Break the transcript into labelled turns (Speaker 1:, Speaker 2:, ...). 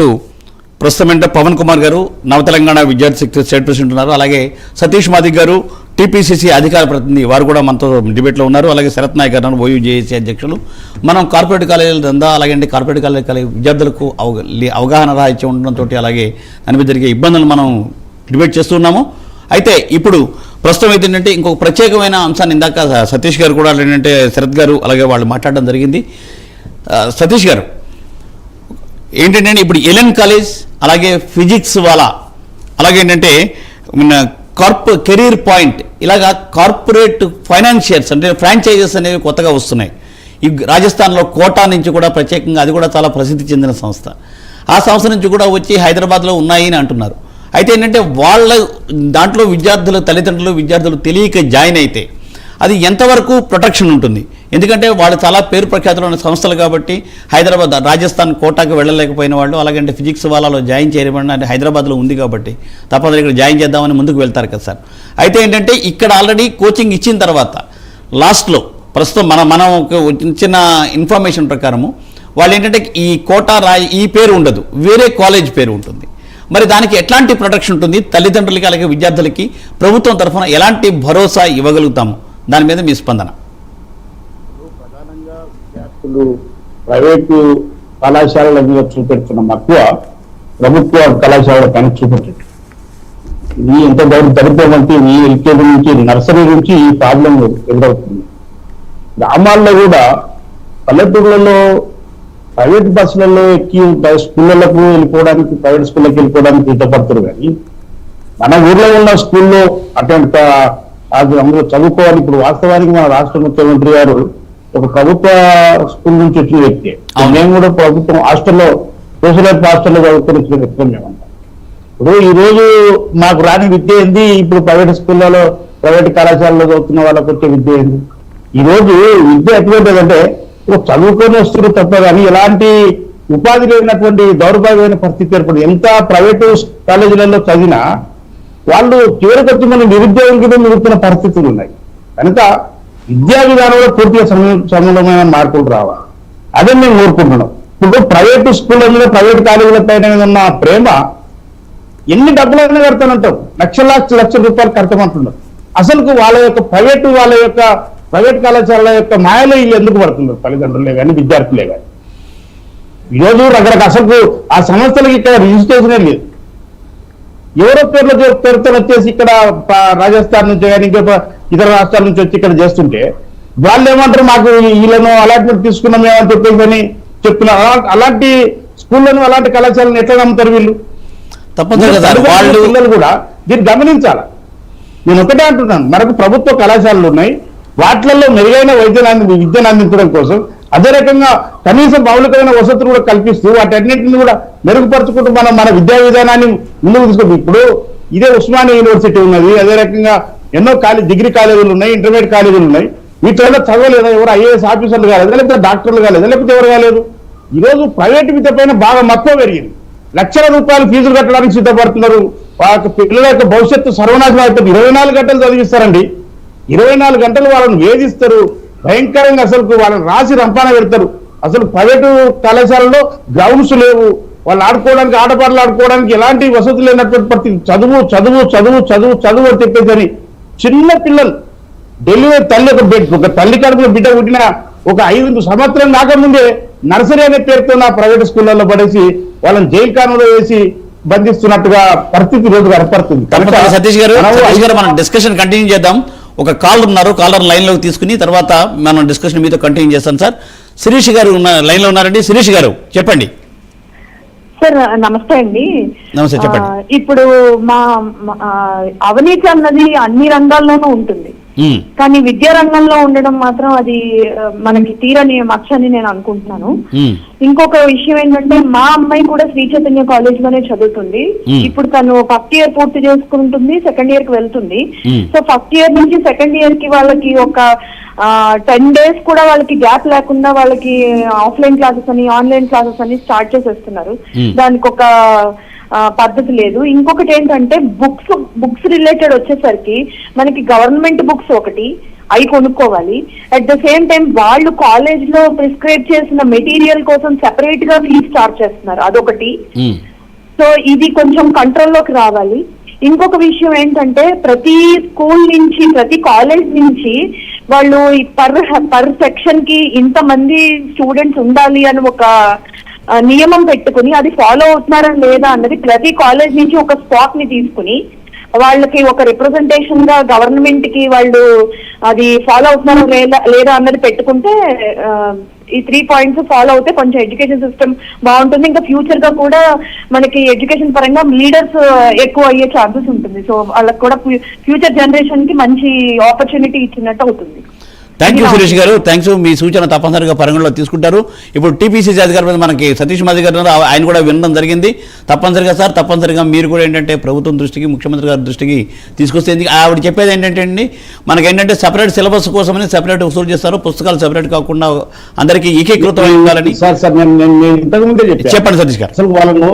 Speaker 1: పాటు ప్రస్తుతం ఏంటంటే పవన్ కుమార్ గారు నవ తెలంగాణ విద్యార్థి శక్తి స్టేట్ ప్రెసిడెంట్ ఉన్నారు. అలాగే సతీష్ మాదిక్ గారు టీపీసీసీ అధికార ప్రతినిధి వారు కూడా మనతో డిబేట్లో ఉన్నారు. అలాగే శరత్ నాయక్ గారు ఓయూజేఏసీ అధ్యక్షులు. మనం కార్పొరేట్ కాలేజీల దందా అలాగే అంటే కార్పొరేట్ కాలేజీ కాలేజీ విద్యార్థులకు అవగాహన రాహిత్యం ఉండడంతో అలాగే దాని జరిగే ఇబ్బందులు మనం డిబేట్ చేస్తున్నాము అయితే ఇప్పుడు ప్రస్తుతం అయితే ఏంటంటే ఇంకొక ప్రత్యేకమైన అంశాన్ని ఇందాక సతీష్ గారు కూడా ఏంటంటే శరత్ గారు అలాగే వాళ్ళు మాట్లాడడం జరిగింది. సతీష్ గారు ఏంటంటే ఇప్పుడు ఎలెన్ కాలేజ్ అలాగే ఫిజిక్స్ వాళ్ళ అలాగే ఏంటంటే కార్ప్ కార్ప కెరీర్ పాయింట్ ఇలాగా కార్పొరేట్ ఫైనాన్షియర్స్ అంటే ఫ్రాంచైజెస్ అనేవి కొత్తగా వస్తున్నాయి. ఈ రాజస్థాన్లో కోటా నుంచి కూడా ప్రత్యేకంగా అది కూడా చాలా ప్రసిద్ధి చెందిన సంస్థ. ఆ సంస్థ నుంచి కూడా వచ్చి హైదరాబాద్లో ఉన్నాయి అని అంటున్నారు. అయితే ఏంటంటే వాళ్ళ దాంట్లో విద్యార్థుల తల్లిదండ్రులు విద్యార్థులు తెలియక జాయిన్ అయితే అది ఎంతవరకు ప్రొటెక్షన్ ఉంటుంది? ఎందుకంటే వాళ్ళు చాలా పేరు ప్రఖ్యాతులు ఉన్న సంస్థలు కాబట్టి హైదరాబాద్ రాజస్థాన్ కోటాకు వెళ్ళలేకపోయిన వాళ్ళు అలాగంటే ఫిజిక్స్ వాళ్ళలో జాయిన్ చేయబడిన హైదరాబాద్లో ఉంది కాబట్టి తప్పదు ఇక్కడ జాయిన్ చేద్దామని ముందుకు వెళ్తారు కదా సార్. అయితే ఏంటంటే ఇక్కడ ఆల్రెడీ కోచింగ్ ఇచ్చిన తర్వాత లాస్ట్లో ప్రస్తుతం మన మనం చిన్న ఇన్ఫర్మేషన్ ప్రకారము వాళ్ళు ఏంటంటే ఈ కోటా రాయి ఈ పేరు ఉండదు వేరే కాలేజ్ పేరు ఉంటుంది. మరి దానికి ఎట్లాంటి ప్రొటెక్షన్ ఉంటుంది? తల్లిదండ్రులకి అలాగే విద్యార్థులకి ప్రభుత్వం తరఫున ఎలాంటి భరోసా ఇవ్వగలుగుతాము? దాని మీద మీ స్పందన.
Speaker 2: ప్రధానంగా విద్యార్థులు ప్రైవేటు కళాశాలల మీద చూపెడుతున్న మక్కువ ప్రభుత్వ కళాశాలల పైన చూపెట్టండి ఇది ఎంత దౌర్ దరిద్రం అంటే ఈ ఎల్కేజీ నుంచి నర్సరీ నుంచి ఈ ప్రాబ్లం ఎదురవుతుంది. గ్రామాల్లో కూడా పల్లెటూర్లలో ప్రైవేట్ బస్సులలో ఎక్కి స్కూళ్ళకు వెళ్ళిపోవడానికి ప్రైవేట్ స్కూళ్ళకి వెళ్ళిపోవడానికి ఇష్టపడతారు కానీ మన ఊర్లో ఉన్న స్కూల్లో అటువంటి అది అందులో చదువుకోవాలి. ఇప్పుడు వాస్తవానికి మన రాష్ట్ర ముఖ్యమంత్రి గారు ఒక ప్రభుత్వ స్కూల్ నుంచి వచ్చిన వ్యక్తి. మేము కూడా ప్రభుత్వం హాస్టల్లో సోషలైట్ హాస్టల్లో చదువుకుని వచ్చిన వ్యక్తులు ఇప్పుడు ఈ రోజు మాకు రాని విద్య ఏంది? ఇప్పుడు ప్రైవేట్ స్కూళ్ళలో ప్రైవేట్ కళాశాలలో చదువుతున్న వాళ్ళకి వచ్చే విద్య ఏంది? ఈ రోజు విద్య ఎటువంటిదంటే చదువుకొని వస్తున్నారు తప్ప కానీ ఎలాంటి ఉపాధి లేనటువంటి దౌర్భాగ్యమైన పరిస్థితి ఏర్పడింది. ఎంత ప్రైవేటు కాలేజీలలో చదివినా వాళ్ళు చివరికొచ్చి మన మనం నిరుద్యోగం కింద మిగుతున్న పరిస్థితులు ఉన్నాయి. కనుక విద్యా విధానంలో పూర్తిగా సమూలమైన మార్పులు రావాలి. అదే మేము కోరుకుంటున్నాం. ఇప్పుడు ప్రైవేటు స్కూళ్ళ మీద ప్రైవేట్ కాలేజీల పైన ఉన్న ప్రేమ ఎన్ని డబ్బులైనా కడతానంటాం లక్షల లక్ష లక్షల రూపాయలు కడతామంటున్నారు అసలు వాళ్ళ యొక్క ప్రైవేటు వాళ్ళ యొక్క ప్రైవేట్ కళాశాలల యొక్క మాయలో వీళ్ళు ఎందుకు పడుతున్నారు? తల్లిదండ్రులే కానీ విద్యార్థులే కానీ ఈరోజు రకరకాల అసలు ఆ సంస్థలకి ఇక్కడ రిజిస్ట్రేషనే లేదు. ఎవరో పేర్ల పేరుతో వచ్చేసి ఇక్కడ రాజస్థాన్ నుంచి కానీ ఇంకా ఇతర రాష్ట్రాల నుంచి వచ్చి ఇక్కడ చేస్తుంటే వాళ్ళు ఏమంటారు మాకు వీళ్ళను అలాట్మెంట్ తీసుకున్నాం ఏమని చెప్పేసి అని చెప్తున్నారు. అలా- అలాంటి స్కూళ్ళను అలాంటి కళాశాలను ఎట్లా నమ్ముతారు వీళ్ళు?
Speaker 1: వాళ్ళు
Speaker 2: పిల్లలు కూడా దీన్ని గమనించాలి? నేను ఒకటే అంటున్నాను మనకు ప్రభుత్వ కళాశాలలు ఉన్నాయి వాటిలలో మెరుగైన వైద్యాన్ని విద్యను అందించడం కోసం అదే రకంగా కనీస మౌలికమైన వసతులు కూడా కల్పిస్తూ వాటన్నింటిని కూడా మెరుగుపరుచుకుంటూ మనం మన విద్యా విధానాన్ని ముందుకు తీసుకుంటాం ఇప్పుడు ఇదే ఉస్మానియా యూనివర్సిటీ ఉన్నది అదే రకంగా ఎన్నో కాలేజ్ డిగ్రీ కాలేజీలు ఉన్నాయి ఇంటర్మీడియట్ కాలేజీలు ఉన్నాయి. వీటిలో చదవలేదా? ఎవరు ఐఏఎస్ ఆఫీసర్లు కాలేదు లేకపోతే డాక్టర్లు కాలేదా లేకపోతే ఎవరు కాలేదు? ఈ రోజు ప్రైవేట్ విద్య పైన బాగా మక్కువ పెరిగింది. లక్షల రూపాయలు ఫీజులు కట్టడానికి సిద్ధపడుతున్నారు. వాళ్ళ పిల్లల యొక్క భవిష్యత్తు సర్వనాశనం అవుతుంది ఇరవై నాలుగు గంటలు చదివిస్తారండి. ఇరవై నాలుగు గంటలు వాళ్ళని వేధిస్తారు. భయంకరంగా అసలు వాళ్ళని రాసి రంపాన పెడతారు. అసలు ప్రైవేటు కళాశాలలో గ్రౌండ్స్ లేవు. వాళ్ళు ఆడుకోవడానికి ఆటపాటలు ఆడుకోవడానికి ఎలాంటి వసతులు లేనటువంటి పరిస్థితి. చదువు చదువు చదువు చదువు చదువు అని చెప్పేసి అని చిన్న పిల్లలు. డెలివరీ తల్లి ఒక బిడ్డ ఒక తల్లి కడుపులో బిడ్డ పుట్టిన ఒక ఐదు సంవత్సరం కాకముందే నర్సరీ అనే పేరుతో నా ప్రైవేట్ స్కూళ్ళలో పడేసి వాళ్ళని జైలు కానులో వేసి బంధిస్తున్నట్టుగా పరిస్థితి రోజు
Speaker 1: తప్పకుండా సతీష్ గారు మనం డిస్కషన్ కంటిన్యూ చేద్దాం. ఒక కాల్ ఉన్నారు కాలర్ లైన్లోకి తీసుకుని తర్వాత మనం డిస్కషన్ మీతో కంటిన్యూ చేస్తాం సార్. శిరీష్ గారు ఉన్న లైన్లో ఉన్నారండి. శిరీష్ గారు చెప్పండి.
Speaker 3: సార్ నమస్తే అండి
Speaker 1: నమస్తే, చెప్పండి.
Speaker 3: ఇప్పుడు మా అవినీతి అన్నది అన్ని రంగాల్లోనూ ఉంటుంది కానీ విద్యా రంగంలో ఉండడం మాత్రం అది మనకి తీరని మచ్చని నేను అనుకుంటున్నాను
Speaker 1: ఉమ్,
Speaker 3: ఇంకొక విషయం ఏంటంటే మా అమ్మాయి కూడా శ్రీ చైతన్య కాలేజ్లోనే చదువుతుంది
Speaker 1: మ్మ్.
Speaker 3: ఇప్పుడు తను ఫస్ట్ ఇయర్ పూర్తి చేసుకుంటుంది సెకండ్ ఇయర్కి వెళ్తుంది. సో ఫస్ట్ ఇయర్ నుంచి సెకండ్ ఇయర్కి వాళ్ళకి ఒక టెన్ డేస్ కూడా వాళ్ళకి గ్యాప్ లేకుండా వాళ్ళకి ఆఫ్లైన్ క్లాసెస్ అని ఆన్లైన్ క్లాసెస్ అని స్టార్ట్ చేసేస్తున్నారు. దానికి ఒక పద్ధతి లేదు. ఇంకొకటి ఏంటంటే బుక్స్ బుక్స్ రిలేటెడ్ వచ్చేసరికి మనకి గవర్నమెంట్ బుక్స్ ఒకటి అవి కొనుక్కోవాలి. అట్ ద సేమ్ టైం వాళ్ళు కాలేజ్లో ప్రిస్క్రైబ్ చేసిన మెటీరియల్ కోసం సెపరేట్గా ఫీజ్ చార్జ్ చేస్తున్నారు. అదొకటి. సో ఇది కొంచెం కంట్రోల్లోకి రావాలి. ఇంకొక విషయం ఏంటంటే ప్రతి స్కూల్ నుంచి ప్రతి కాలేజ్ నుంచి వాళ్ళు పర్ పర్ సెక్షన్కి ఇంత మంది స్టూడెంట్స్ ఉండాలి అని ఒక నియమం పెట్టుకుని అది ఫాలో అవుతున్నారా లేదా అన్నది ప్రతి కాలేజ్ నుంచి ఒక స్పాట్ని తీసుకుని వాళ్ళకి ఒక రిప్రజెంటేషన్గా గవర్నమెంట్కి వాళ్ళు అది ఫాలో అవుతున్నారా లేదా లేదా అన్నది పెట్టుకుంటే ఈ త్రీ పాయింట్స్ ఫాలో అవుతే కొంచెం ఎడ్యుకేషన్ సిస్టమ్ బాగుంటుంది. ఇంకా ఫ్యూచర్గా కూడా మనకి ఎడ్యుకేషన్ పరంగా లీడర్స్ ఎక్కువ అయ్యే ఛాన్సెస్ ఉంటుంది. సో వాళ్ళకి కూడా ఫ్యూచర్ జనరేషన్కి మంచి ఆపర్చునిటీ ఇచ్చినట్టు అవుతుంది.
Speaker 1: థ్యాంక్ యూ సురేష్ గారు. థ్యాంక్స్ మీ సూచన తప్పనిసరిగా పరిగణలో తీసుకుంటారు. ఇప్పుడు టీపీసీసీ అధికారి మీద మనకి సతీష్ మాది గారు. ఆయన కూడా వినడం జరిగింది. తప్పనిసరిగా సార్ తప్పనిసరిగా మీరు కూడా ఏంటంటే ప్రభుత్వం దృష్టికి ముఖ్యమంత్రి గారి దృష్టికి తీసుకొస్తే ఆవిడ చెప్పేది ఏంటంటే అండి మనకి ఏంటంటే సెపరేట్ సిలబస్ కోసమని సెపరేట్ వసూలు చేస్తారు. పుస్తకాలు సెపరేట్ కాకుండా అందరికీ ఏకీకృతం ఉండాలని
Speaker 2: సార్ సార్ నేను చెప్పాను.
Speaker 1: చెప్పండి సతీష్ గారు.
Speaker 2: అసలు వాళ్ళను